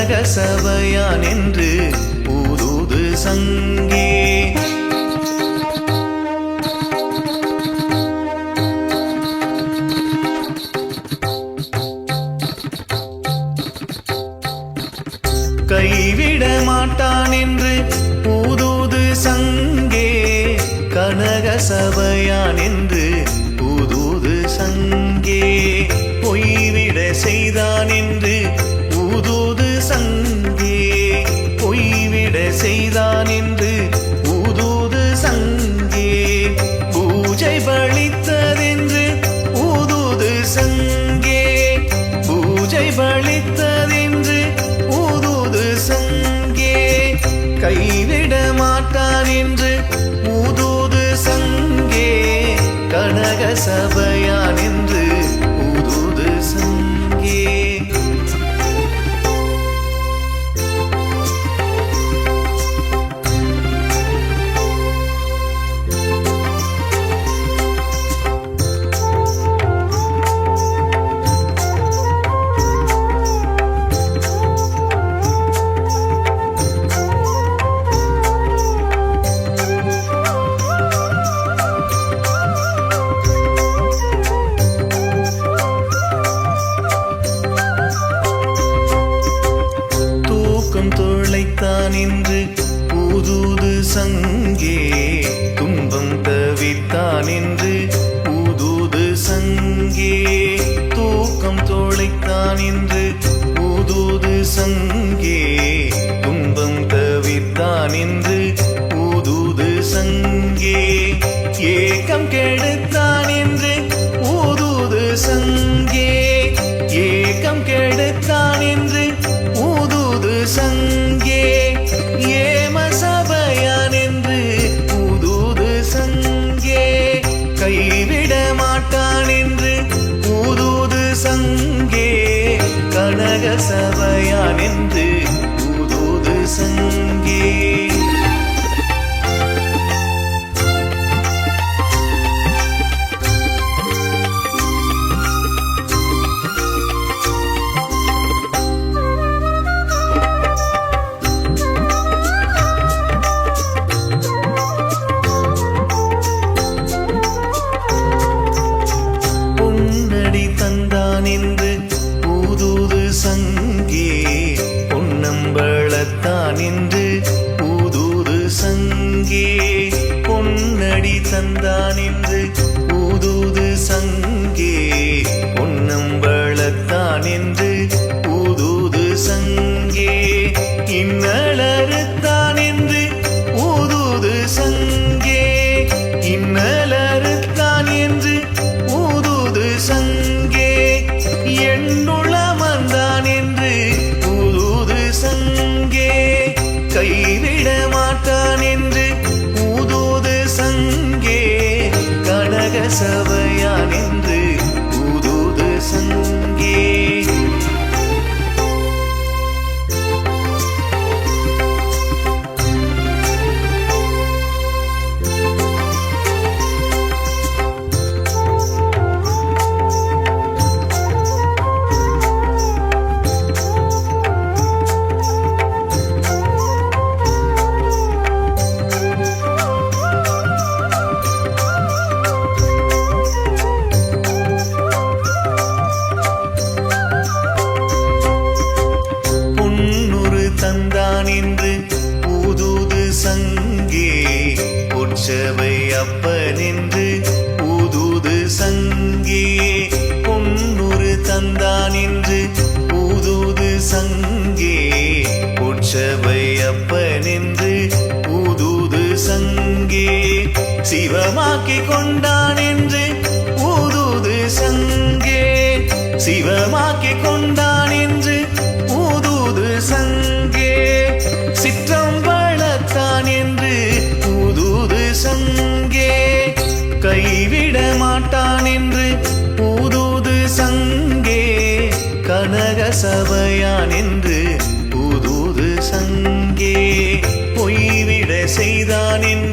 உலக சபையான் என்று ஊதுது சங்கே. கைவிட மாட்டான் என்று ஊதுது சங்கே. கனக சபையான் என்று ஊதுது சங்கே. பொய்விட செய்தான் என்று பூஜை பலித்ததென்று ஊதுது சங்கே. கைவிட மாட்டான் என்று ஊதுது சங்கே. கனக சபையான் வந்து என்று சங்கே. துன்பம் தவித்தான் என்று ஊதுது சங்கே. தூக்கம் தொலைத்தான் கனக tan கைவிட தந்தான் புதுது சங்கே. பொற்சவை அப்ப நின்று புதுது சங்கே. பொன்னுரு தந்தான் என்று புதுது சங்கே. பொற்சவை அப்ப நின்று புதுது சங்கே. சிவமாக்கி கொண்டான் என்று புதுது சங்கே. சிவமாக்கி கொண்டான் என்று புதுது சங்கே சபையான் என்று புதூது சங்கே பொய்விட செய்தான் என்று